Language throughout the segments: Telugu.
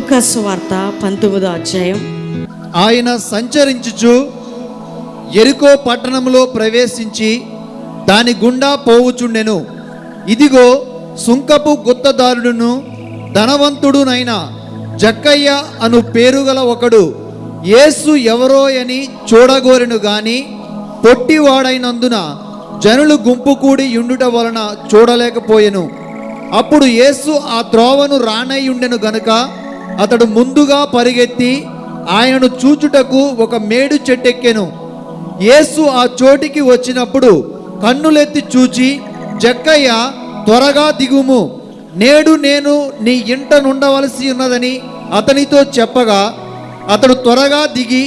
లూకాస్ వార్త పంతొమ్మిదో అధ్యాయం. ఆయన సంచరించుచు ఎరుకో పట్టణంలో ప్రవేశించి దాని గుండా పోవుచుండెను. ఇదిగో సుంకపు గుత్తదారుడును ధనవంతుడునైన జక్కయ్య అను పేరుగల ఒకడు యేసు ఎవరో అని చూడగోరెను గాని పొట్టివాడైనందున జనులు గుంపు కూడి యుండుట వలన చూడలేకపోయెను. అప్పుడు యేసు ఆ త్రోవను రానయ్యుండెను గనుక అతడు ముందుగా పరిగెత్తి ఆయనను చూచుటకు ఒక మేడు చెట్టెక్కెను. యేసు ఆ చోటికి వచ్చినప్పుడు కన్నులెత్తి చూచి జక్కయ్య త్వరగా దిగుము. నేడు నేను నీ ఇంట నుండవలసి ఉన్నదని అతనితో చెప్పగా అతడు త్వరగా దిగి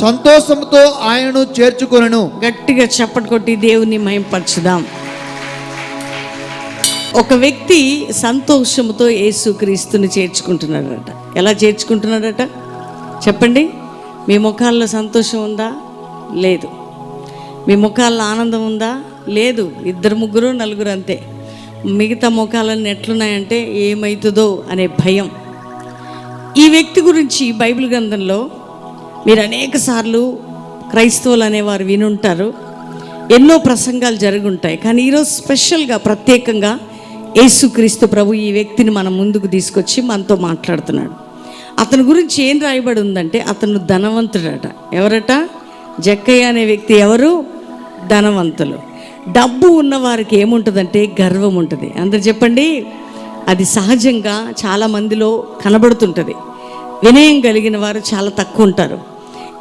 సంతోషంతో ఆయనను చేర్చుకొనను. గట్టిగా చప్పటి కొట్టి దేవుని మయంపరచుదాం ఒక వ్యక్తి సంతోషంతో యేసుక్రీస్తుని చేర్చుకుంటున్నాడట. ఎలా చేర్చుకుంటున్నాడట? చెప్పండి. మీ ముఖాల్లో సంతోషం ఉందా? లేదు. మీ ముఖాల్లో ఆనందం ఉందా? లేదు. ఇద్దరు ముగ్గురు నలుగురు అంతే. మిగతా ముఖాలన్నీ ఎట్లున్నాయంటే ఏమవుతుందో అనే భయం. ఈ వ్యక్తి గురించి బైబిల్ గ్రంథంలో మీరు అనేక సార్లు క్రైస్తవులు అనేవారు వినుంటారు. ఎన్నో ప్రసంగాలు జరుగుంటాయి. కానీ ఈరోజు స్పెషల్గా ప్రత్యేకంగా యేసుక్రీస్తు ప్రభు ఈ వ్యక్తిని మన ముందుకు తీసుకొచ్చి మనతో మాట్లాడుతున్నాడు. అతని గురించి ఏం రాయబడి ఉందంటే అతను ధనవంతుడట. ఎవరట? జక్కయ్య అనే వ్యక్తి ఎవరు? ధనవంతులు. డబ్బు ఉన్నవారికి ఏముంటుందంటే గర్వం ఉంటుంది. అందరు చెప్పండి? అది సహజంగా చాలా మందిలో కనబడుతుంటుంది. వినయం కలిగిన వారు చాలా తక్కువ ఉంటారు.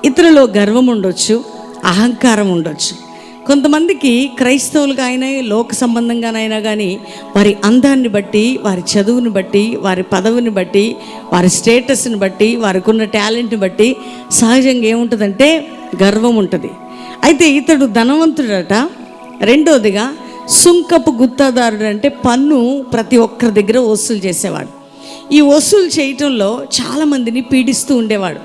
ఇతరులో గర్వం ఉండొచ్చు అహంకారం ఉండొచ్చు. కొంతమందికి క్రైస్తవులుగా అయినా లోక సంబంధంగానైనా కానీ వారి అందాన్ని బట్టి వారి చదువుని బట్టి వారి పదవిని బట్టి వారి స్టేటస్ని బట్టి వారికి ఉన్న టాలెంట్ని బట్టి సహజంగా ఏముంటుందంటే గర్వం ఉంటుంది. అయితే ఇతడు ధనవంతుడట. రెండోదిగా సుంకపు గుత్తాదారుడు అంటే పన్ను ప్రతి ఒక్కరి దగ్గర వసూలు చేసేవాడు. ఈ వసూలు చేయటంలో చాలామందిని పీడిస్తూ ఉండేవాడు.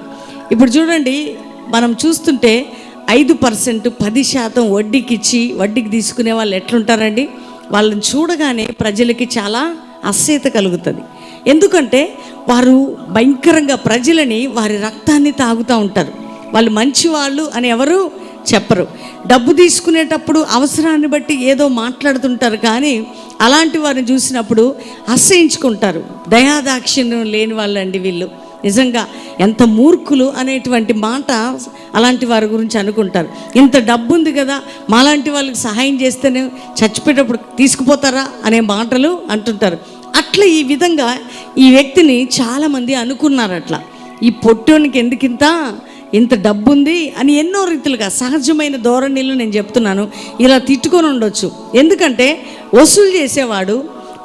ఇప్పుడు చూడండి మనం చూస్తుంటే ఐదు పర్సెంట్ పది శాతం వడ్డీకి ఇచ్చి వడ్డీకి తీసుకునే వాళ్ళు ఎట్లుంటారండి? వాళ్ళని చూడగానే ప్రజలకి చాలా అస్సేత కలుగుతుంది. ఎందుకంటే వారు భయంకరంగా ప్రజలని వారి రక్తాన్ని తాగుతూ ఉంటారు. వాళ్ళు మంచివాళ్ళు అని ఎవరు చెప్పరు. డబ్బు తీసుకునేటప్పుడు అవసరాన్ని బట్టి ఏదో మాట్లాడుతుంటారు కానీ అలాంటి వారిని చూసినప్పుడు అసహించుకుంటారు. దయాదాక్షిణ్యం లేని వాళ్ళండి వీళ్ళు. నిజంగా ఎంత మూర్ఖులు అనేటువంటి మాట అలాంటి వారి గురించి అనుకుంటారు. ఇంత డబ్బు ఉంది కదా మాలాంటి వాళ్ళకి సహాయం చేస్తేనే చచ్చిపోయేటప్పుడు తీసుకుపోతారా అనే మాటలు అంటుంటారు. అట్లా ఈ విధంగా ఈ వ్యక్తిని చాలామంది అనుకున్నారు అట్లా. ఈ పొట్టోనికి ఎందుకింత ఇంత డబ్బు ఉంది అని ఎన్నో రీతిలుగా సహజమైన ధోరణిలో నేను చెప్తున్నాను. ఇలా తిట్టుకొని ఉండొచ్చు. ఎందుకంటే వసూలు చేసేవాడు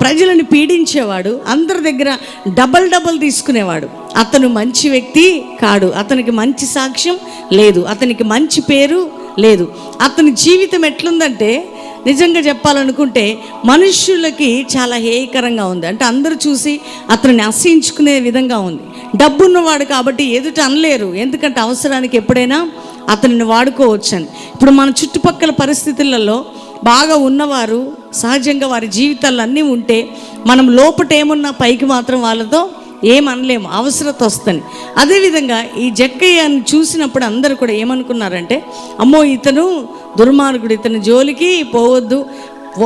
ప్రజలను పీడించేవాడు అందరి దగ్గర డబల్ డబల్ తీసుకునేవాడు. అతను మంచి వ్యక్తి కాడు అతనికి మంచి సాక్ష్యం లేదు అతనికి మంచి పేరు లేదు. అతని జీవితం ఎట్లుందంటే నిజంగా చెప్పాలనుకుంటే మనుష్యులకి చాలా హేయకరంగా ఉంది. అంటే అందరూ చూసి అతన్ని అసహించుకునే విధంగా ఉంది. డబ్బున్నవాడు కాబట్టి ఎదుట అనలేరు. ఎందుకంటే అవసరానికి ఎప్పుడైనా అతనిని వాడుకోవచ్చని. ఇప్పుడు మన చుట్టుపక్కల పరిస్థితులలో బాగా ఉన్నవారు సహజంగా వారి జీవితాలు అన్నీ ఉంటే మనం లోపట ఏమున్నా పైకి మాత్రం వాళ్ళతో ఏమనలేము అవసరత వస్తుంది. అదేవిధంగా ఈ జక్కయ్యను చూసినప్పుడు అందరూ కూడా ఏమనుకున్నారంటే అమ్మో ఇతను దుర్మార్గుడు ఇతని జోలికి పోవద్దు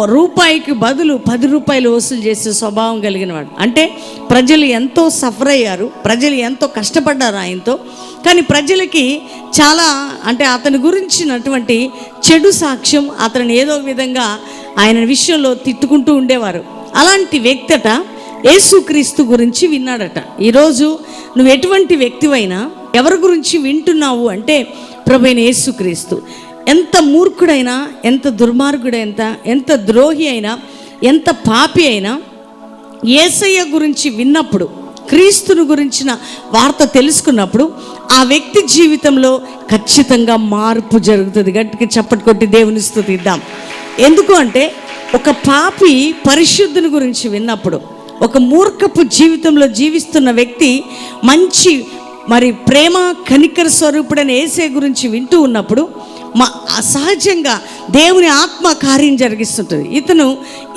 రూపాయికి బదులు పది రూపాయలు వసూలు చేసే స్వభావం కలిగిన వాడు. అంటే ప్రజలు ఎంతో సఫర్ అయ్యారు ప్రజలు ఎంతో కష్టపడ్డారు ఆయనతో. కానీ ప్రజలకి చాలా అంటే అతని గురించినటువంటి చెడు సాక్ష్యం అతని ఏదో విధంగా ఆయన విషయంలో తిట్టుకుంటూ ఉండేవారు. అలాంటి వ్యక్తట యేసుక్రీస్తు గురించి విన్నాడట. ఈరోజు నువ్వు ఎటువంటి వ్యక్తివైనా ఎవరి గురించి వింటున్నావు అంటే ప్రభైన యేసుక్రీస్తు. ఎంత మూర్ఖుడైనా ఎంత దుర్మార్గుడైనా ఎంత ద్రోహి అయినా ఎంత పాపి అయినా ఏసయ్య గురించి విన్నప్పుడు క్రీస్తుని గురించిన వార్త తెలుసుకున్నప్పుడు ఆ వ్యక్తి జీవితంలో ఖచ్చితంగా మార్పు జరుగుతుంది. గట్టికి చప్పటి కొట్టి దేవుని స్థుతిద్దాం. ఎందుకు అంటే ఒక పాపి పరిశుద్ధుని గురించి విన్నప్పుడు ఒక మూర్ఖపు జీవితంలో జీవిస్తున్న వ్యక్తి మంచి మరి ప్రేమ కనికర స్వరూపుడైన ఏసే గురించి వింటూ ఉన్నప్పుడు మా సహజంగా దేవుని ఆత్మ కార్యం జరిగిస్తుంటుంది. ఇతను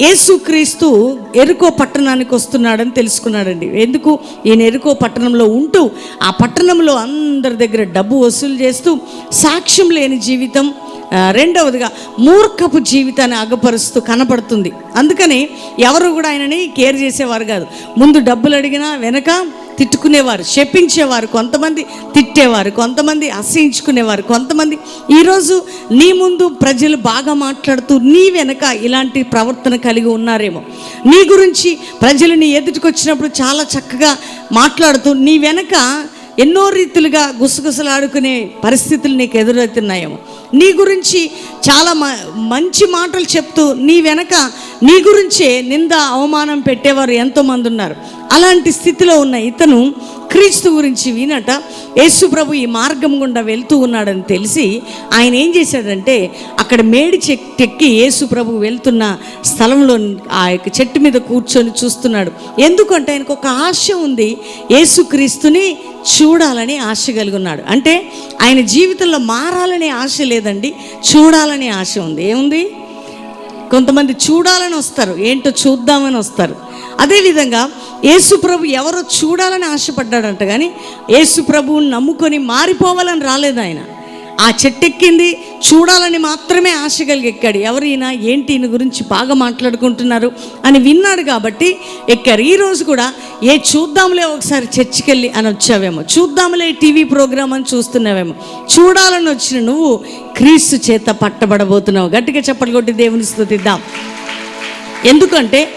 యేసుక్రీస్తు ఎరుకో పట్టణానికి వస్తున్నాడని తెలుసుకున్నాడండి. ఎందుకు? ఈయన ఎరుకో పట్టణంలో ఉంటూ ఆ పట్టణంలో అందరి దగ్గర డబ్బు వసూలు చేస్తూ సాక్ష్యం లేని జీవితం రెండవదిగా మూర్ఖపు జీవితాన్ని అగపరుస్తూ కనపడుతుంది. అందుకని ఎవరు కూడా ఆయనని కేర్ చేసేవారు కాదు. ముందు డబ్బులు అడిగినా వెనక తిట్టుకునేవారు శపించేవారు కొంతమంది తిట్టేవారు కొంతమంది అసహించుకునేవారు కొంతమంది ఈరోజు నీ ముందు ప్రజలు బాగా మాట్లాడుతూ నీ వెనక ఇలాంటి ప్రవర్తన కలిగి ఉన్నారేమో. నీ గురించి ప్రజలు నీ ఎదుటికొచ్చినప్పుడు చాలా చక్కగా మాట్లాడుతూ నీ వెనక ఎన్నో రీతులుగా గుసగుసలాడుకునే పరిస్థితులు నీకు ఎదురవుతున్నాయేమో. నీ గురించి చాలా మ మంచి మాటలు చెప్తూ నీ వెనక నీ గురించే నింద అవమానం పెట్టేవారు ఎంతోమంది ఉన్నారు. అలాంటి స్థితిలో ఉన్న ఇతను క్రీస్తు గురించి వినట యేసు ప్రభు ఈ మార్గం గుండా వెళ్తూ ఉన్నాడని తెలిసి ఆయన ఏం చేశాడంటే అక్కడ మేడి చెట్టు యేసు ప్రభు వెళ్తున్న స్థలంలో ఆ యొక్క చెట్టు మీద కూర్చొని చూస్తున్నాడు. ఎందుకంటే ఆయనకు ఒక ఆశ ఉంది యేసుక్రీస్తుని చూడాలని ఆశ కలిగి ఉన్నాడు. అంటే ఆయన జీవితంలో మారాలనే ఆశ లేదండి చూడాలనే ఆశ ఉంది. ఏముంది? కొంతమంది చూడాలని వస్తారు ఏంటో చూద్దామని వస్తారు. అదేవిధంగా యేసుప్రభు ఎవరో చూడాలని ఆశపడ్డాడంట కానీ యేసుప్రభువుని నమ్ముకొని మారిపోవాలని రాలేదు ఆయన. ఆ చెట్టెక్కింది చూడాలని మాత్రమే ఆశ కలిగి ఎక్కాడు ఎవరైనా ఏంటి ఈయన గురించి బాగా మాట్లాడుకుంటున్నారు అని విన్నాడు కాబట్టి ఎక్కారు. ఈరోజు కూడా ఏ చూద్దాంలే ఒకసారి చర్చికి వెళ్ళి అని వచ్చావేమో. చూద్దాంలే టీవీ ప్రోగ్రామ్ అని చూస్తున్నావేమో. చూడాలని వచ్చిన నువ్వు క్రీస్తు చేత పట్టబడబోతున్నావు. గట్టిగా చెప్పలు కొట్టి దేవుని స్థుతిద్దాం. ఎందుకంటే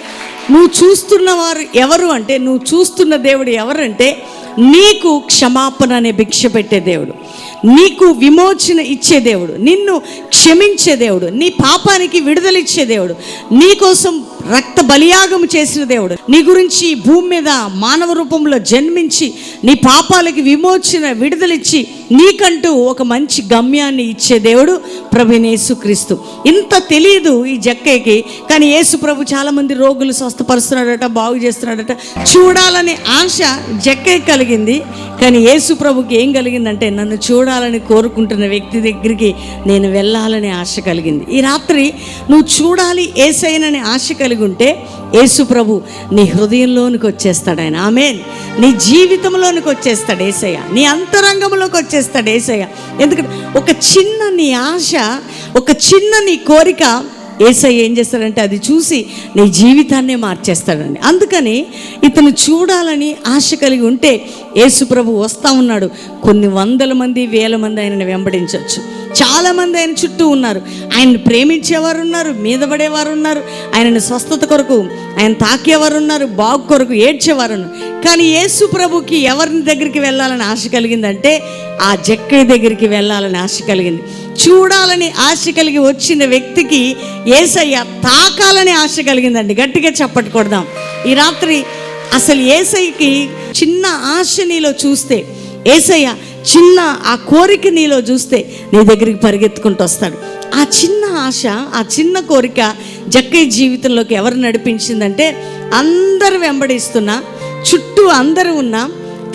నువ్వు చూస్తున్నవారు ఎవరు అంటే నువ్వు చూస్తున్న దేవుడు ఎవరంటే నీకు క్షమాపణ అనే భిక్ష పెట్టే దేవుడు. నీకు విమోచన ఇచ్చే దేవుడు నిన్ను క్షమించే దేవుడు నీ పాపానికి విడుదల ఇచ్చే దేవుడు నీ కోసం రక్త బలియాగం చేసిన దేవుడు. నీ గురించి భూమి మీద మానవ రూపంలో జన్మించి నీ పాపాలకి విమోచన విడుదలిచ్చి నీకంటూ ఒక మంచి గమ్యాన్ని ఇచ్చే దేవుడు ప్రభునేసు క్రీస్తు. ఇంత తెలియదు ఈ జక్కయ్యకి కానీ యేసు ప్రభు చాలామంది రోగులు స్వస్థపరుస్తున్నాడట బాగు చేస్తున్నాడట చూడాలనే ఆశ జక్కయ్య కలిగింది కానీ యేసు ప్రభుకి ఏం కలిగిందంటే నన్ను చూడాలని కోరుకుంటున్న వ్యక్తి దగ్గరికి నేను వెళ్ళాలనే ఆశ కలిగింది. ఈ రాత్రి నువ్వు చూడాలి ఏసైననే ఆశ కలిగి ఉంటే యేసు ప్రభు నీ హృదయంలోనికి వచ్చేస్తాడు ఆయన. ఆమెన్. నీ జీవితంలోనికి వచ్చేస్తాడు ఏసయ్య. నీ అంతరంగంలోకి వచ్చేస్తాడు ఏసయ్య. ఎందుకంటే ఒక చిన్న నీ ఆశ ఒక చిన్న నీ కోరిక ఏసై ఏం చేస్తాడంటే అది చూసి నీ జీవితాన్నే మార్చేస్తాడండి. అందుకని ఇతను చూడాలని ఆశ కలిగి ఉంటే యేసు ప్రభు వస్తూ ఉన్నాడు. కొన్ని వందల మంది వేల మంది ఆయనని వెంబడించవచ్చు. చాలామంది ఆయన చుట్టూ ఉన్నారు. ఆయన్ని ప్రేమించేవారు ఉన్నారు మీద పడేవారు ఉన్నారు ఆయనని స్వస్థత కొరకు ఆయన తాకేవారు ఉన్నారు బాగు కొరకు ఏడ్చేవారు ఉన్నారు కానీ యేసు ప్రభుకి ఎవరిని దగ్గరికి వెళ్ళాలని ఆశ కలిగిందంటే ఆ జక్కయ్య దగ్గరికి వెళ్ళాలని ఆశ కలిగింది. చూడాలని ఆశ కలిగి వచ్చిన వ్యక్తికి ఏసయ్య తాకాలని ఆశ కలిగిందండి. గట్టిగా చప్పట్లు కొడదాం. ఈ రాత్రి అసలు ఏసయ్యకి చిన్న ఆశ నీలో చూస్తే ఏసయ్య చిన్న ఆ కోరిక నీలో చూస్తే నీ దగ్గరికి పరిగెత్తుకుంటూ వస్తాడు. ఆ చిన్న ఆశ ఆ చిన్న కోరిక జక్కయ్య జీవితంలోకి ఎవరు నడిపించిందంటే అందరు వెంబడిస్తున్నా చుట్టూ అందరూ ఉన్నా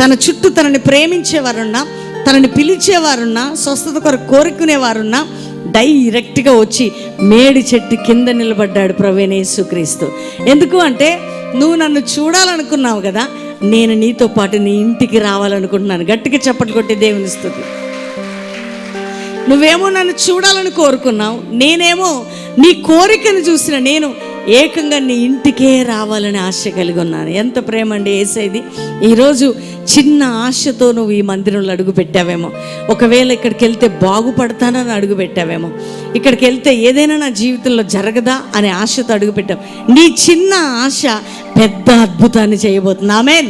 తన చుట్టూ తనని ప్రేమించేవారున్నా తనని పిలిచేవారున్నా స్వస్థత కొరకు కోరుకునేవారున్నా డైరెక్ట్గా వచ్చి మేడి చెట్టు కింద నిలబడ్డాడు ప్రవేణేశ్వక్రీస్తు ఎందుకు అంటే నువ్వు నన్ను చూడాలనుకున్నావు కదా నేను నీతో పాటు నీ ఇంటికి రావాలనుకుంటున్నాను. గట్టిగా చప్పట్లు కొట్టి దేవుని స్థుతి. నువ్వేమో నన్ను చూడాలని కోరుకున్నావు నేనేమో నీ కోరికను చూసిన నేను ఏకంగా నీ ఇంటికే రావాలని ఆశ కలిగి ఉన్నాను. ఎంత ప్రేమ అండి వేసేది ఈరోజు చిన్న ఆశతో నువ్వు ఈ మందిరంలో అడుగు పెట్టావేమో. ఒకవేళ ఇక్కడికి వెళ్తే బాగుపడతానని అడుగు పెట్టావేమో. ఇక్కడికి వెళ్తే ఏదైనా నా జీవితంలో జరగదా అనే ఆశతో అడుగు పెట్టావు. నీ చిన్న ఆశ పెద్ద అద్భుతాన్ని చేయబోతుంది. ఆమెన్.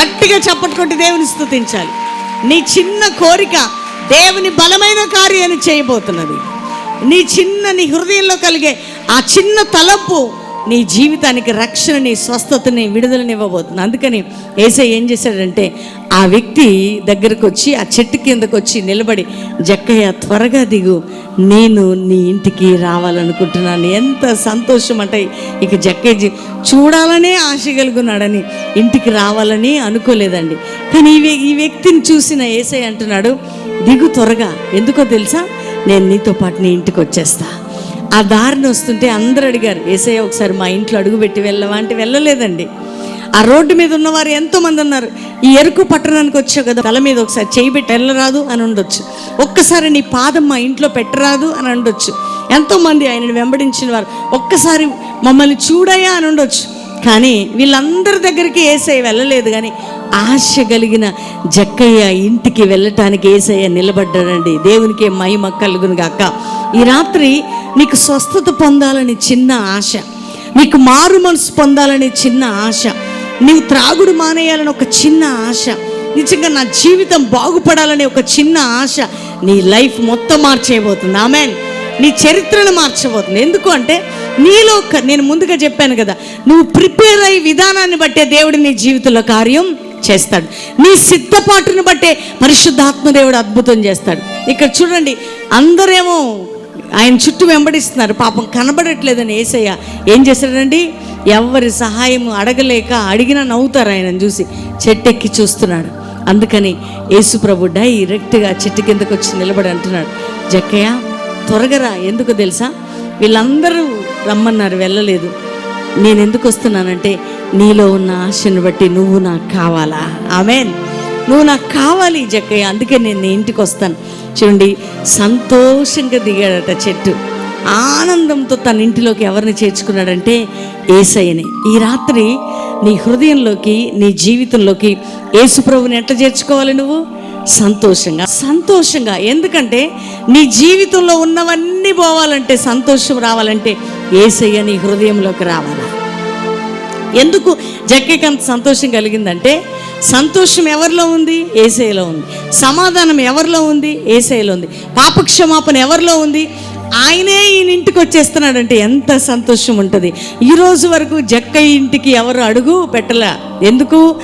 గట్టిగా చప్పట్టుకుంటే దేవుని స్థుతించాలి నీ చిన్న కోరిక దేవుని బలమైన కార్యాన్ని చేయబోతున్నది. నీ చిన్న నీ హృదయంలో కలిగే ఆ చిన్న తలంపు నీ జీవితానికి రక్షణని స్వస్థతని విడుదలనివ్వబోతుంది అందుకని ఏసై ఏం చేశాడంటే ఆ వ్యక్తి దగ్గరకు వచ్చి ఆ చెట్టు కిందకు వచ్చి నిలబడి జక్కయ్య త్వరగా దిగు. నేను నీ ఇంటికి రావాలనుకుంటున్నాను. ఎంత సంతోషం అంటే ఇక జక్కయ్య చూడాలనే ఆశ కలుగున్నాడని ఇంటికి రావాలని అనుకోలేదండి. కానీ ఈ ఈ వ్యక్తిని చూసిన ఏసై అంటున్నాడు దిగు త్వరగా. ఎందుకో తెలుసా? నేను నీతో పాటు నీ ఇంటికి వచ్చేస్తా. ఆ దారిని వస్తుంటే అందరూ అడిగారు ఏసయ్య ఒకసారి మా ఇంట్లో అడుగుపెట్టి వెళ్ళవా? అంటే వెళ్ళలేదండి. ఆ రోడ్డు మీద ఉన్నవారు ఎంతోమంది ఉన్నారు. ఈ ఎరుకు పట్టణానికి వచ్చావు కదా తల మీద ఒకసారి చేయి పెట్టి వెళ్ళరాదు అని ఉండొచ్చు. ఒక్కసారి నీ పాదం మా ఇంట్లో పెట్టరాదు అని ఉండొచ్చు. ఎంతోమంది ఆయనను వెంబడించిన వారు ఒక్కసారి మమ్మల్ని చూడయా అని ఉండొచ్చు. కానీ వీళ్ళందరి దగ్గరికి ఏసై వెళ్ళలేదు కానీ ఆశ కలిగిన జక్కయ్య ఇంటికి వెళ్ళటానికి ఏసయ్య నిలబడ్డాడండి. దేవునికి మహిమ కలుగును గాక. ఈ రాత్రి నీకు స్వస్థత పొందాలని చిన్న ఆశ నీకు మారు మనసు పొందాలని చిన్న ఆశ నీవు త్రాగుడు మానేయాలని ఒక చిన్న ఆశ నిజంగా నా జీవితం బాగుపడాలని ఒక చిన్న ఆశ నీ లైఫ్ మొత్తం మార్చేయబోతుంది. ఆమెన్. నీ చరిత్రను మార్చబోతుంది. ఎందుకు అంటే నీలో నేను ముందుగా చెప్పాను కదా నువ్వు ప్రిపేర్ అయ్యి విధానాన్ని బట్టే దేవుడు నీ జీవితంలో కార్యం చేస్తాడు. నీ సిద్ధపాటును బట్టే పరిశుద్ధాత్మ దేవుడు అద్భుతం చేస్తాడు. ఇక్కడ చూడండి అందరేమో ఆయన చుట్టూ వెంబడిస్తున్నారు. పాపం కనబడట్లేదని ఏసయ్య ఏం చేశాడండి? ఎవరి సహాయం అడగలేక అడిగినా నవ్వుతారు ఆయన చూసి చెట్టెక్కి చూస్తున్నాడు. అందుకని యేసు ప్రభు డైరెక్ట్గా చెట్టు కిందకు వచ్చి నిలబడి అంటున్నాడు. జక్కయ్య త్వరగరా ఎందుకు తెలుసా? వీళ్ళందరూ రమ్మన్నారు వెళ్ళలేదు. నేను ఎందుకు వస్తున్నానంటే నీలో ఉన్న ఆశను బట్టి నువ్వు నాకు కావాలా? ఆమెన్. నువ్వు నాకు కావాలి జక్కయ్య అందుకే నేను నీ ఇంటికి వస్తాను. చూడండి సంతోషంగా దిగాడట చెట్టు. ఆనందంతో తన ఇంటిలోకి ఎవరిని చేర్చుకున్నాడంటే ఏసయ్యని. ఈ రాత్రి నీ హృదయంలోకి నీ జీవితంలోకి ఏసుప్రభుని ఎట్లా చేర్చుకోవాలి నువ్వు? సంతోషంగా. సంతోషంగా. ఎందుకంటే నీ జీవితంలో ఉన్నవన్నీ పోవాలంటే సంతోషం రావాలంటే ఏసయ్య నీ హృదయంలోకి రావాలా? ఎందుకు జక్కకి అంత సంతోషం కలిగిందంటే సంతోషం ఎవరిలో ఉంది? ఏసైలో ఉంది. సమాధానం ఎవరిలో ఉంది? ఏసైలో ఉంది. పాపక్షమాపణ ఎవరిలో ఉంది? ఆయనే ఈయన ఇంటికి వచ్చేస్తున్నాడంటే ఎంత సంతోషం ఉంటుంది. ఈరోజు వరకు జక్క ఇంటికి ఎవరు అడుగు పెట్టలే? ఎందుకు?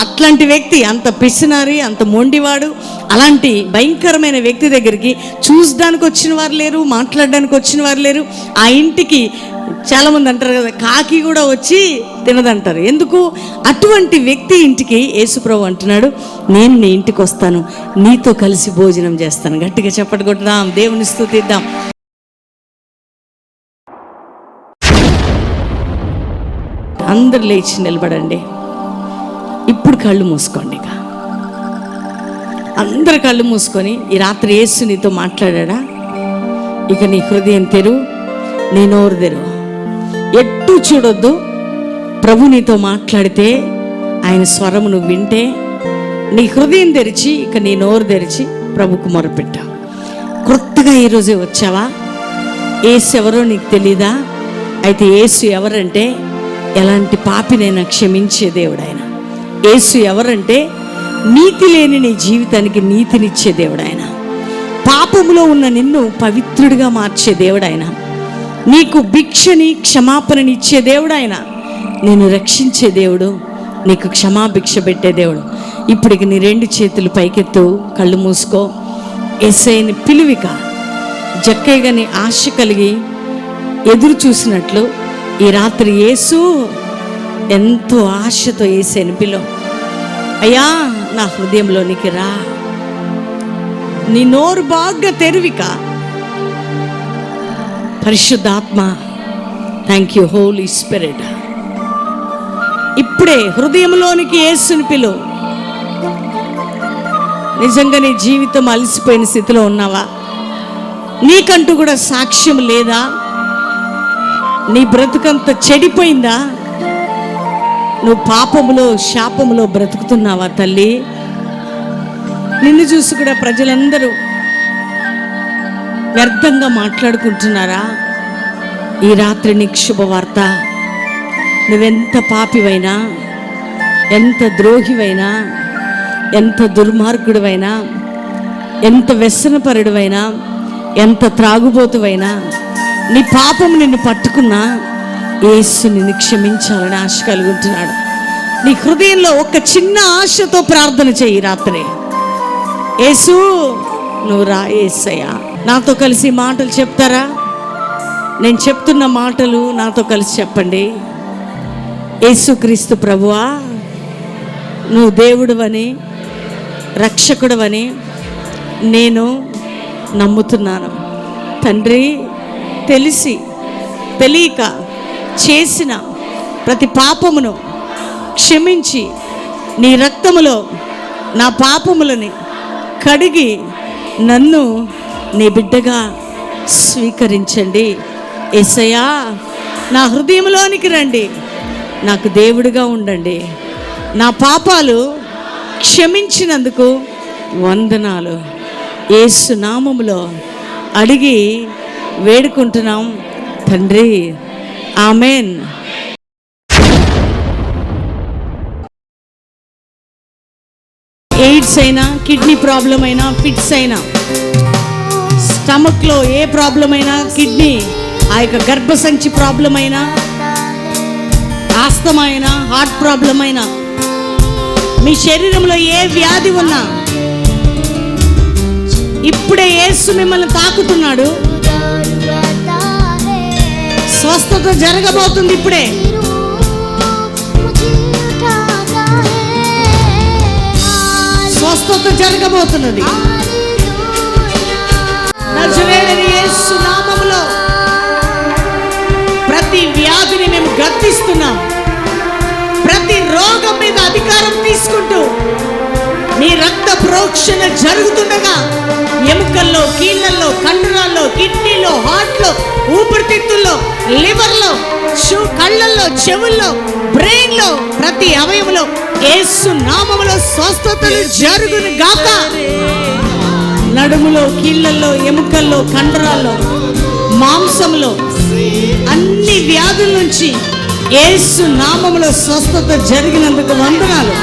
అట్లాంటి వ్యక్తి అంత పిసినారి అంత మొండివాడు అలాంటి భయంకరమైన వ్యక్తి దగ్గరికి చూసడానికి వచ్చిన వారు లేరు మాట్లాడడానికి వచ్చిన వారు లేరు. ఆ ఇంటికి చాలామంది అంటారు కదా కాకి కూడా వచ్చి తినదంటారు. ఎందుకు? అటువంటి వ్యక్తి ఇంటికి యేసుప్రభు అంటున్నాడు నేను నీ ఇంటికి వస్తాను నీతో కలిసి భోజనం చేస్తాను. గట్టిగా చెప్పటి కొట్టుదాం దేవుని స్థుతిద్దాం అందరు లేచి నిలబడండి. కళ్ళు మూసుకోండి ఇక. అందరు కళ్ళు మూసుకొని ఈ రాత్రి ఏసు నీతో మాట్లాడా ఇక నీ హృదయం తెరు నీ నోరు తెరు. ఎట్టు చూడొద్దు ప్రభు నీతో మాట్లాడితే ఆయన స్వరము నువ్వు వింటే నీ హృదయం తెరిచి ఇక నీ నోరు తెరిచి ప్రభుకు మొరపెట్టా కొత్తగా ఈరోజే వచ్చావా? ఏసు ఎవరో నీకు తెలీదా? అయితే ఏసు ఎవరంటే ఎలాంటి పాపినైనా క్షమించే దేవుడు ఆయన. ఏసు ఎవరంటే నీతి లేని నీ జీవితానికి నీతినిచ్చే దేవుడు ఆయన పాపములో ఉన్న నిన్ను పవిత్రుడిగా మార్చే దేవుడు ఆయన నీకు భిక్షని క్షమాపణని ఇచ్చే దేవుడు ఆయన నేను రక్షించే దేవుడు నీకు క్షమాభిక్ష పెట్టే దేవుడు. ఇప్పటికి నీ రెండు చేతులు పైకెత్తు కళ్ళు మూసుకో. ఎస్ఐని పిలువిక. జక్కయ్య ఆశ కలిగి ఎదురు చూసినట్లు ఈ రాత్రి యేసు ఎంతో ఆశతో వేసాను పిలో అయ్యా నా హృదయంలోనికి రా. నీ నోరు బాగా తెరివిక. పరిశుద్ధాత్మ థ్యాంక్ యూ హోలీ స్పిరిట్ ఇప్పుడే హృదయంలోనికి యేసుని పిలువు నిజంగా నీ జీవితం అలసిపోయిన స్థితిలో ఉన్నావా? నీకంటూ కూడా సాక్ష్యం లేదా? నీ బ్రతుకంత చెడిపోయిందా? నువ్వు పాపములో శాపములో బ్రతుకుతున్నావా తల్లి? నిన్ను చూసి కూడా ప్రజలందరూ వ్యర్థంగా మాట్లాడుకుంటున్నారా? ఈ రాత్రి నీకు శుభవార్త. నువ్వెంత పాపివైనా ఎంత ద్రోహివైనా ఎంత దుర్మార్గుడివైనా ఎంత వ్యసనపరుడివైనా ఎంత త్రాగుబోతువైనా నీ పాపం నిన్ను పట్టుకున్నా. యేసు నిన్ను క్షమించాలని ఆశ కలుగుతున్నాడు నీ హృదయంలో ఒక చిన్న ఆశతో ప్రార్థన చెయ్యి రాత్రి. యేసు నువ్వు రా ఏసయ్యా. నాతో కలిసి మాటలు చెప్తారా? నేను చెప్తున్న మాటలు నాతో కలిసి చెప్పండి. యేసుక్రీస్తు ప్రభువా నువ్వు దేవుడువని రక్షకుడవని నేను నమ్ముతున్నాను. తండ్రి తెలిసి తెలియక చేసిన ప్రతి పాపమును క్షమించి నీ రక్తములో నా పాపములని కడిగి నన్ను నీ బిడ్డగా స్వీకరించండి. ఎసయా నా హృదయంలోనికి రండి. నాకు దేవుడిగా ఉండండి. నా పాపాలు క్షమించినందుకు వందనాలు. ఏసునామములో అడిగి వేడుకుంటున్నాం. తండ్రి ఆమెన్ ఎయిడ్స్ అయినా కిడ్నీ ప్రాబ్లం అయినా ఫిట్స్ అయినా స్టమక్లో ఏ ప్రాబ్లం అయినా కిడ్నీ ఆ యొక్క గర్భసంచి ప్రాబ్లం అయినా ఆస్తమా అయినా హార్ట్ ప్రాబ్లం అయినా మీ శరీరంలో ఏ వ్యాధి ఉన్నా ఇప్పుడే యేసు మిమ్మల్ని తాకుతున్నాడు స్వస్థత జరగబోతుంది ఇప్పుడే. స్వస్థత జరగబోతున్నది. నామములో ప్రతి వ్యాధిని మేము గర్తిస్తున్నాం ప్రతి రోగం మీద అధికారం తీసుకుంటూ నీ రక్త ప్రోక్షణ జరుగుతుండగా ఎముకల్లో కీళ్ళల్లో కండరాల్లో కిడ్నీలో హార్ట్లో ఊపిరితిత్తుల్లో లివర్లో షూ కళ్ళల్లో చెవుల్లో బ్రెయిన్లో ప్రతి అవయవంలో ఏసు నామములో స్వస్థతలు జరుగును గాక. నడుములో కీళ్ళల్లో ఎముకల్లో కండరాల్లో మాంసంలో అన్ని వ్యాధుల నుంచి ఏసు నామములో స్వస్థత జరిగినందుకు వందనాలు.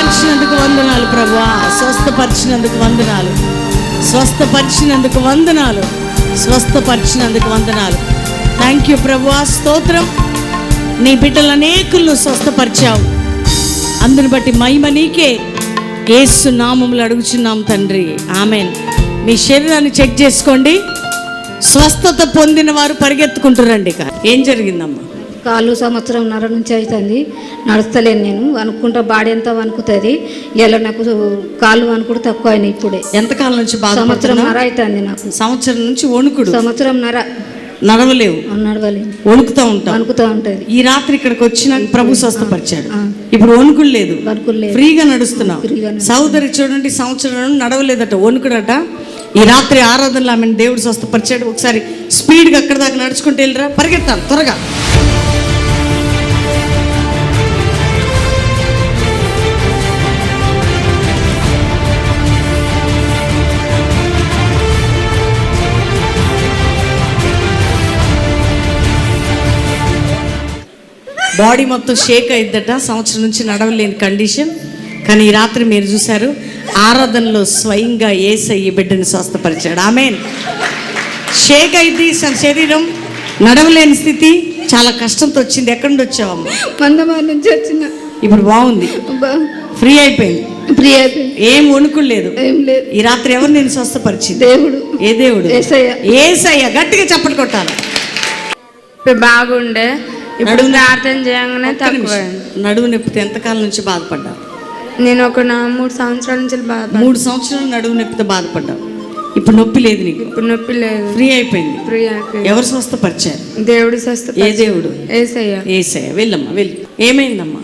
స్వస్థపరిచినందుకు వందనాలు ప్రభా. స్వస్థపరిచినందుకు వందనాలు. స్వస్థపరిచినందుకు వందనాలు. స్వస్థపరిచినందుకు వందనాలు. థ్యాంక్ యూ ప్రభా. స్తోత్రం. నీ బిడ్డలు అనేకులను స్వస్థపరిచావు. అందుని బట్టి మహిమ నీకే. ఏసు నామములు అడుగుచున్నాం తండ్రి. ఆమెన్ మీ శరీరాన్ని చెక్ చేసుకోండి. స్వస్థత పొందిన వారు పరిగెత్తుకుంటారండి ఇక. ఏం జరిగిందమ్మా? కాలు సంవత్సరంన్నర నుంచి అవుతుంది. నడుస్తలేను నేను. అనుకుంటా బాడీ ఎంత వణుకుతుంది. ఇలా నాకు కాలు వణుకుడు తక్కువ అయినాయి ఇప్పుడే ఎంతకాలం నుంచి బాధపడుతున్నావు? సంవత్సరంన్నర అవుతుంది నాకు. సంవత్సరం నుంచి వణుకుడు. సంవత్సరంన్నర నడవలేవు. నడవలేను. వణుకుతూ ఉంటాం వణుకుతూ ఉంటుంది. ఈ రాత్రి ఇక్కడికి వచ్చిన ప్రభు స్వస్థపరిచాడు. ఇప్పుడు వణుకులు లేదు. ఫ్రీగా నడుస్తున్నావు. ఫ్రీగా సహోదరి చూడండి సంవత్సరం నడవలేదట. వణుకుడట. ఈ రాత్రి ఆరాధనలో ఆమెను దేవుడు స్వస్థపరిచాడు. ఒకసారి స్పీడ్గా అక్కడ దాకా నడుచుకుంటూ వెళ్ళరా? పరిగెత్తాలి త్వరగా. బాడీ మొత్తం షేక్ అయిద్దట. సంవత్సరం నుంచి నడవలేని కండిషన్. కానీ ఈ రాత్రి మీరు చూశారు ఆరాధనలో స్వయంగా ఏసయ్య బిడ్డని స్వస్థపరిచాడు. ఆమె షేక్ అయింది శరీరం నడవలేని స్థితి చాలా కష్టంతో వచ్చింది. ఎక్కడి నుండి వచ్చావమ్మా? మందమారి నుంచి వచ్చిన. ఇప్పుడు బాగుంది. ఫ్రీ అయిపోయింది. ఫ్రీ అయిపోయింది. ఏం వణుకులు లేదు. ఏం లేదు. ఈ రాత్రి ఎవరు నేను స్వస్థపరిచింది? దేవుడు. ఏ దేవుడు? ఏసయ్య. ఏసయ్య. గట్టిగా చప్పట్లు కొట్టాలి? బాగుండే. ఇప్పుడు ప్రార్థన చేయగానే తక్కువ. నడుము నొప్పితే ఎంతకాలం నుంచి బాధపడ్డావు? నేను ఒక నా మూడు సంవత్సరాల నుంచి బాధ మూడు సంవత్సరాలు నడుము నొప్పితో బాధపడ్డావు. ఇప్పుడు నొప్పి లేదు నీకు. ఇప్పుడు నొప్పి లేదు. ఫ్రీ అయిపోయింది. ఫ్రీ అయిపోయింది. ఎవరు స్వస్థపరిచారు? దేవుడు స్వస్థ ఏ దేవుడు? ఏసయ్య. ఏసయ్య. వెళ్ళమ్మా వెళ్ళి. ఏమైందమ్మా?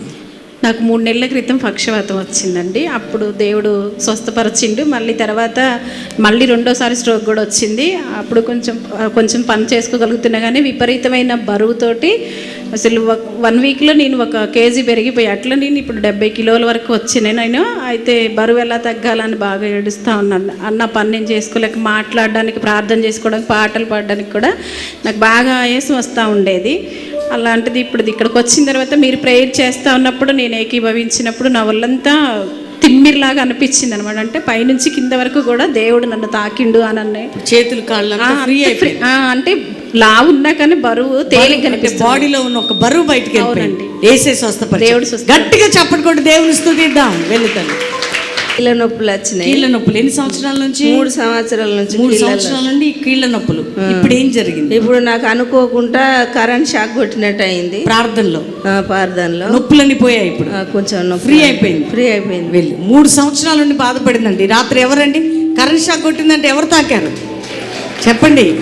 నాకు మూడు నెలల క్రితం పక్షవాతం వచ్చిందండి. అప్పుడు దేవుడు స్వస్థపరిచిండు. మళ్ళీ తర్వాత మళ్ళీ రెండోసారి స్ట్రోక్ కూడా వచ్చింది. అప్పుడు కొంచెం కొంచెం పని చేసుకోగలుగుతున్నా కానీ విపరీతమైన బరువుతోటి అసలు వన్ వీక్లో నేను ఒక కేజీ పెరిగిపోయి అట్లా నేను ఇప్పుడు డెబ్బై కిలోల వరకు వచ్చిన నేను. అయితే బరువు ఎలా తగ్గాలని బాగా ఏడుస్తూ ఉన్నాను అన్న పని నేను చేసుకోలేక మాట్లాడడానికి ప్రార్థన చేసుకోవడానికి పాటలు పాడడానికి కూడా నాకు బాగా ఆయాసం వస్తూ ఉండేది. అలాంటిది ఇప్పుడు ఇక్కడికి వచ్చిన తర్వాత మీరు ప్రేయర్ చేస్తా ఉన్నప్పుడు నేను ఏకీభవించినప్పుడు నా వల్లంతా తిమ్మిరిలాగా అనిపించింది అనమాట అంటే పైనుంచి కింద వరకు కూడా దేవుడు నన్ను తాకిండు అని అన్నాయి చేతులు కాళ్ళు అంటే లావు ఉన్నా కానీ బరువు తేలిక కనిపిస్తుంది. బాడీలో ఉన్న ఒక బరువు బయటికి వెళ్ళిపోయింది. వేసే స్వస్థపరిచాడు. దేవుడు స్వస్థ- గట్టిగా చప్పట్టుకోండి దేవుని స్థుతిద్దాం. వెళ్తాను కీళ్ళ నొప్పులు వచ్చినాయి. కీళ్ళ నొప్పులు ఎన్ని సంవత్సరాల నుంచి? మూడు సంవత్సరాల నుంచి మూడు సంవత్సరాల నుండి కీళ్ళ నొప్పులు. ఇప్పుడు ఏం జరిగింది? ఇప్పుడు నాకు అనుకోకుండా కరెంట్ షాక్ కొట్టినట్టు అయింది. ప్రార్థనలో? ఆ, పార్థనలో నొప్పులన్నీ పోయాయి ఇప్పుడు. కొంచెం ఫ్రీ అయిపోయింది. ఫ్రీ అయిపోయింది. వెళ్ళి. మూడు సంవత్సరాల నుండి బాధపడిందండి. రాత్రి ఎవరండి? కరెంట్ షాక్ కొట్టిందంటే ఎవరు తాకారు? చెప్పండి.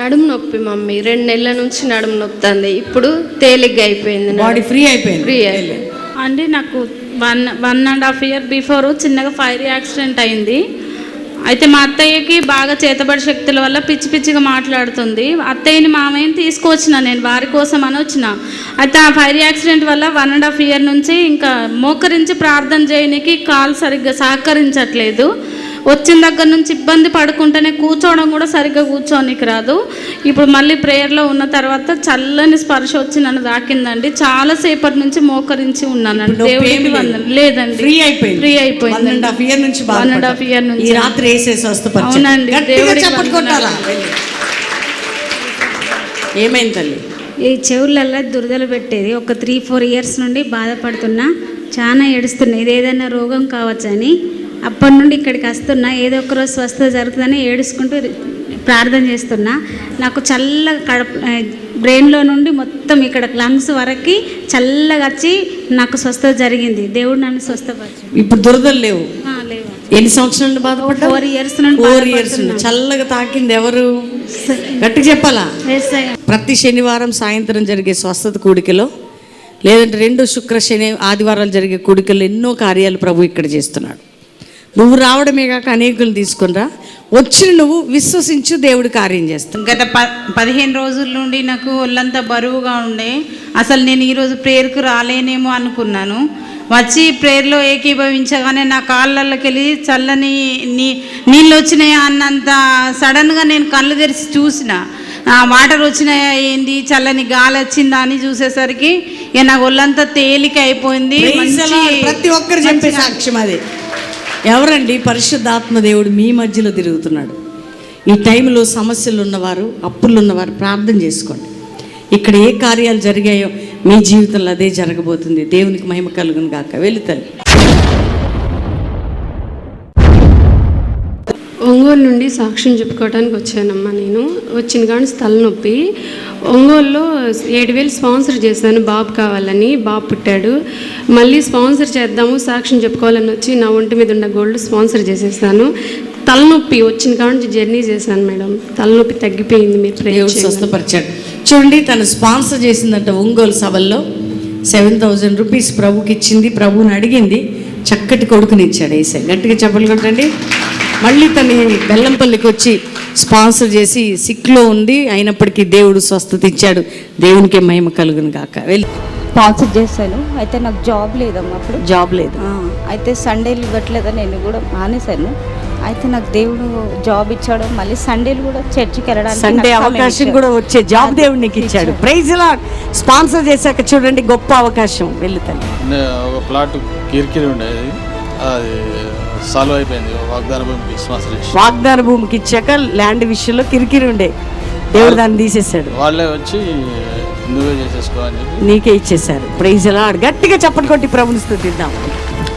నడుము నొప్పి మమ్మీ. రెండు నెలల నుంచి నడుము నొప్పుతుంది ఇప్పుడు తేలిగ్గా అయిపోయింది. బాడీ ఫ్రీ అయిపోయింది. ఫ్రీ అయిపోయింది. అంటే నాకు one one and half year before చిన్నగా ఫైర్ యాక్సిడెంట్ అయింది. అయితే మా అత్తయ్యకి బాగా చేతబడి శక్తుల వల్ల పిచ్చి పిచ్చిగా మాట్లాడుతుంది. అత్తయ్యని మామయ్యని తీసుకొచ్చిన నేను వారి కోసం అని వచ్చిన. అయితే ఆ ఫైర్ యాక్సిడెంట్ వల్ల వన్ అండ్ హాఫ్ ఇయర్ నుంచి ఇంకా మోకరించి ప్రార్థన చేయడానికి కాలు సరిగ్గా సహకరించట్లేదు. వచ్చిన దగ్గర నుంచి ఇబ్బంది పడుకుంటేనే కూర్చోవడం కూడా సరిగ్గా కూర్చోనికి రాదు. ఇప్పుడు మళ్ళీ ప్రేయర్లో ఉన్న తర్వాత చల్లని స్పర్శ వచ్చి నన్ను తాకిందండి చాలా సేపటి నుంచి మోకరించి ఉన్నానండి దేవుడికి. వందనం. లేదండి. ఫ్రీ అయిపోయింది. ఫ్రీ అయిపోయింది. వన్ అండ్ హాఫ్ ఇయర్ నుంచి వన్ అండ్ హాఫ్ ఇయర్. నుంచి. ఈ రాత్రి వేసే స్వస్థపరిచాడు అవునండి, దేవుడికి. ఏమైంది తల్లి? ఈ చెవులల్లో దురదలు పెట్టేది. ఒక త్రీ ఫోర్ ఇయర్స్ నుండి బాధపడుతున్నా. చాలా ఏడుస్తున్నా. ఇది ఏదైనా రోగం కావచ్చని అప్పటి నుండి ఇక్కడికి వస్తున్నా. ఏదో ఒక రోజు స్వస్థత జరుగుతుందని ఏడుచుకుంటూ ప్రార్థన చేస్తున్నా. నాకు చల్ల కడప బ్రెయిన్లో నుండి మొత్తం ఇక్కడ లంగ్స్ వరకు చల్లగా వచ్చి నాకు స్వస్థత జరిగింది. దేవుడు నన్ను స్వస్థపరిచి ఇప్పుడు దురదలు లేవు? ఎన్ని సంవత్సరాల నుండి బాధపడ్డా ఫోర్ ఇయర్స్ నుండి ఫోర్ ఇయర్స్ నుండి. చల్లగా తాకింది ఎవరు? గట్టి చెప్పాలా? ప్రతి శనివారం సాయంత్రం జరిగే స్వస్థత కూడికలో లేదంటే రెండు శుక్ర శని ఆదివారాలు జరిగే కూడికల్లో ఎన్నో కార్యాలు ప్రభు ఇక్కడ చేస్తున్నాడు. నువ్వు రావడమే కాక అనేకులు తీసుకునిరా. వచ్చిన నువ్వు విశ్వసించు దేవుడు కార్యం చేస్తాడు. గత ప పదిహేను రోజుల నుండి నాకు ఒళ్ళంతా బరువుగా ఉండే. అసలు నేను ఈరోజు ప్రేయర్కు రాలేనేమో అనుకున్నాను. వచ్చి ప్రేయర్లో ఏకీభవించగానే నా కాళ్ళకి వెళ్ళి చల్లని నీ నీళ్ళు వచ్చినాయా అన్నంత సడన్గా నేను కళ్ళు తెరిచి చూసిన. ఆ వాటర్ వచ్చినాయా ఏంది? చల్లని గాలి వచ్చిందా అని చూసేసరికి ఇక నాకు ఒళ్ళంతా తేలిక అయిపోయింది. ప్రతి ఒక్కరు చెప్పే సాక్ష్యం అది. ఎవరండి? పరిశుద్ధాత్మ దేవుడు మీ మధ్యలో తిరుగుతున్నాడు. ఈ టైంలో సమస్యలు ఉన్నవారు అప్పులు ఉన్నవారు ప్రార్థన చేసుకోండి. ఇక్కడ ఏ కార్యాలు జరిగాయో మీ జీవితంలో అదే జరగబోతుంది. దేవునికి మహిమ కలుగును గాక. వెళుతుంది ఒంగోలు నుండి సాక్ష్యం చెప్పుకోవడానికి వచ్చానమ్మా నేను. వచ్చిన కానీ తలనొప్పి. ఒంగోలులో ఏడు వేలు స్పాన్సర్ చేశాను. బాబు కావాలని. బాబు పుట్టాడు. మళ్ళీ స్పాన్సర్ చేద్దాము సాక్ష్యం చెప్పుకోవాలని వచ్చి నా ఒంటి మీద ఉన్న గోల్డ్ స్పాన్సర్ చేసేసాను. తలనొప్పి వచ్చిన కాడ జర్నీ చేశాను మేడం. తలనొప్పి తగ్గిపోయింది మీరు. స్వస్థపరిచాడు. చూడండి తను స్పాన్సర్ చేసిందంట ఒంగోలు సభల్లో. సెవెన్ థౌజండ్ రూపీస్ ప్రభుకి ఇచ్చింది. ప్రభుని అడిగింది. చక్కటి కొడుకుని ఇచ్చాడు. ఏసై. గట్టిగా చెప్పలు కొట్టండి. మళ్ళీ తను బెల్లంపల్లికి వచ్చి స్పాన్సర్ చేసి సిక్లో ఉంది. అయినప్పటికీ దేవుడు స్వస్థత ఇచ్చాడు. దేవునికే మహిమ కలుగును గాక. వెళ్ళి స్పాన్సర్ చేశాను. అయితే నాకు జాబ్ లేదమ్మా అప్పుడు. జాబ్ లేదు. అయితే సండేలు ఇవ్వట్లేదని నేను కూడా మానేశాను. అయితే నాకు దేవుడు జాబ్ ఇచ్చాడు. మళ్ళీ సండేలు కూడా చర్చికి వెళ్ళడానికి సండే అవకాశం. కూడా వచ్చే జాబ్ దేవుడు నీకు ఇచ్చాడు. ప్రైజ్ లాడ్ స్పాన్సర్ చేశాక చూడండి గొప్ప అవకాశం. వెళ్తాను నే- ఒక ప్లాట్ కిరికిరి ఉండేది. అది సాల్వ్ అయిపోయింది. వాగ్దాన భూమికి వాగ్దాన భూమికి ఇచ్చాక ల్యాండ్ విషయంలో కిరికిరి ఉండే. దేవుడు దాన్ని తీసేశాడు. వాళ్ళే వచ్చి నువ్వే చేసేసుకో అని చెప్పి. నీకే ఇచ్చేశారు. ప్రైజ్ లాడ్ గట్టిగా చప్పటి కొట్టి ప్రభుని స్థుతిద్దాం.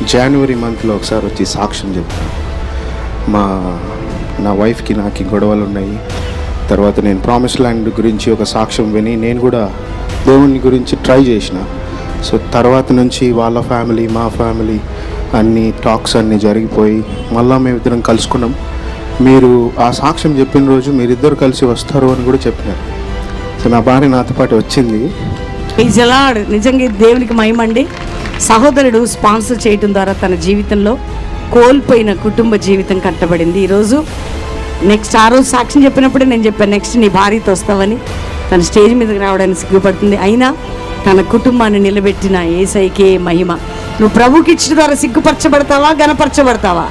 జనవరి మంత్లో ఒకసారి వచ్చి సాక్ష్యం చెప్తాను. మా నా వైఫ్కి నాకు గొడవలు ఉన్నాయి. తర్వాత నేను ప్రామిస్ ల్యాండ్ గురించి ఒక సాక్ష్యం విని నేను కూడా దేవుని గురించి ట్రై చేసిన. సో తర్వాత నుంచి వాళ్ళ ఫ్యామిలీ మా ఫ్యామిలీ అన్ని టాక్స్ అన్నీ జరిగిపోయి మళ్ళీ మేమిద్దరం కలుసుకున్నాం. మీరు ఆ సాక్ష్యం చెప్పిన రోజు మీరిద్దరు కలిసి వస్తారు అని కూడా చెప్పినారు. సో నా భార్య నాతో పాటు వచ్చింది. ప్రైజ్ నిజంగా దేవునికి మయమండి సహోదరుడు స్పాన్సర్ చేయటం ద్వారా తన జీవితంలో కోల్పోయిన కుటుంబ జీవితం కట్టబడింది. ఈరోజు నెక్స్ట్ ఆ రోజు సాక్ష్యం చెప్పినప్పుడే నేను చెప్పాను నెక్స్ట్ నీ భార్యతో వస్తావని. తన స్టేజ్ మీదకి రావడానికి సిగ్గుపడుతుంది. అయినా తన కుటుంబాన్ని నిలబెట్టిన ఏసైకే మహిమ. నువ్వు ప్రభుకి ఇచ్చిన ద్వారా సిగ్గుపరచబడతావా గనపరచబడతావా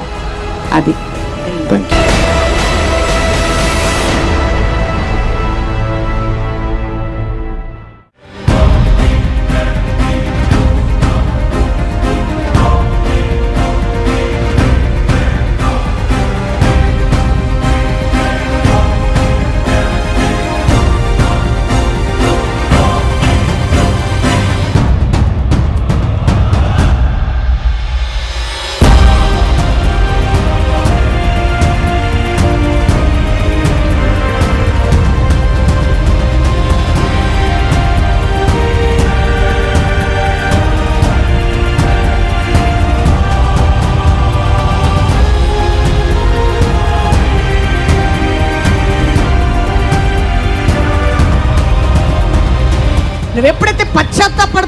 అది. థ్యాంక్ యూ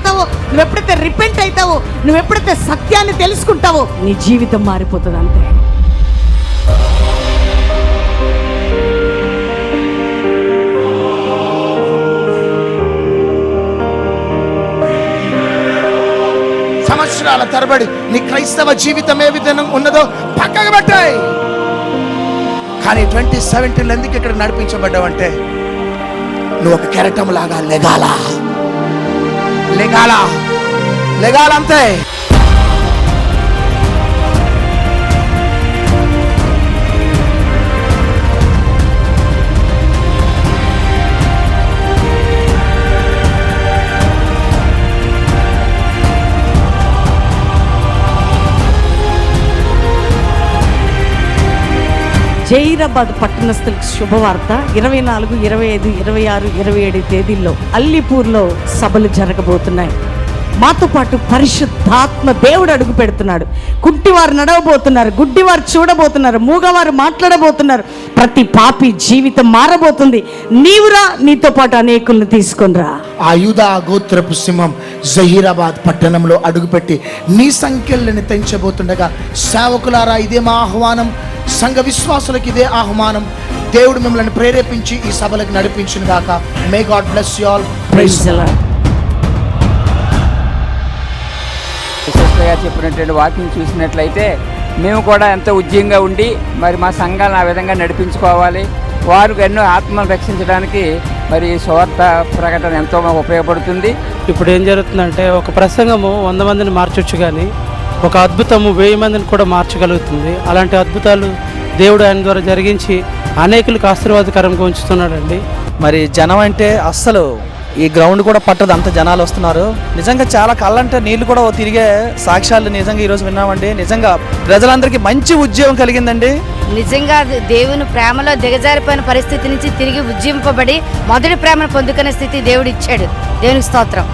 పశ్చాత్తాపడతావో నువ్వు ఎప్పుడైతే రిపెంట్ అవుతావో నువ్వు ఎప్పుడైతే సత్యాన్ని తెలుసుకుంటావో? నీ జీవితం మారిపోతుంది అంతే. సంవత్సరాల తరబడి నీ క్రైస్తవ జీవితం ఏ విధంగా ఉన్నదో పక్కకు పెట్టాయి. కానీ ట్వంటీ సెవెంటీన్ ఎందుకు ఇక్కడ నడిపించబడ్డావంటే? నువ్వు ఒక కెరటం లాగా లెగాల? Legala. Legala mte. జైరాబాద్ పట్టణస్థులకు శుభవార్త. ఇరవై నాలుగు ఇరవై ఐదు ఇరవై ఆరు ఇరవై ఏడు తేదీల్లో అల్లిపూర్లో సభలు జరగబోతున్నాయి. మాతో పాటు పరిశుద్ధాత్మ దేవుడు అడుగు పెడుతున్నాడు. కుంటివారు నడవబోతున్నారు గుడ్డివారు చూడబోతున్నారు మూగవారు మాట్లాడబోతున్నారు. ప్రతి పాపి జీవితం మారబోతుంది. నీవురా నీతో పాటు అనేకులను తీసుకొనిరా. ఆయుధ గోత్రపు సింహం జహీరాబాద్ పట్టణంలో అడుగుపెట్టి నీ సంఖ్యలను తెంచబోతుండగా సేవకులారా ఇదే మా ఆహ్వానం. సంఘ విశ్వాసులకు ఇదే ఆహ్వానం. దేవుడు మిమ్మల్ని ప్రేరేపించి ఈ సభలకు నడిపించిన గాక. May God bless you all praise గారు చెప్పినటువంటి వాకింగ్ చూసినట్లయితే మేము కూడా ఎంతో ఉద్యోగంగా ఉండి మరి మా సంఘాలను ఆ విధంగా నడిపించుకోవాలి. వారు ఎన్నో ఆత్మను రక్షించడానికి మరి స్వార్థ ప్రకటన ఎంతో మాకు ఉపయోగపడుతుంది. ఇప్పుడు ఏం జరుగుతుందంటే ఒక ప్రసంగము వంద మందిని మార్చొచ్చు కానీ ఒక అద్భుతము వెయ్యి మందిని కూడా మార్చగలుగుతుంది. అలాంటి అద్భుతాలు దేవుడు ఆయన ద్వారా జరిగించి అనేకులకు ఆశీర్వాదకరంగా ఉంచుతున్నాడండి. మరి జనం అంటే అస్సలు ఈ గ్రౌండ్ కూడా పట్టదు. అంత జనాలు వస్తున్నారు. నిజంగా చాలా కళ్ళంటే నీళ్ళు కూడా తిరిగే సాక్ష్యాలు నిజంగా ఈరోజు విన్నామండి. నిజంగా ప్రజలందరికీ మంచి ఉద్యోగం కలిగిందండి. నిజంగా దేవుని ప్రేమలో దిగజారిపోయిన పరిస్థితి నుంచి తిరిగి ఉజ్జింపబడి మొదటి ప్రేమను పొందుకునే స్థితి దేవుడు ఇచ్చాడు దేవునికి స్తోత్రం.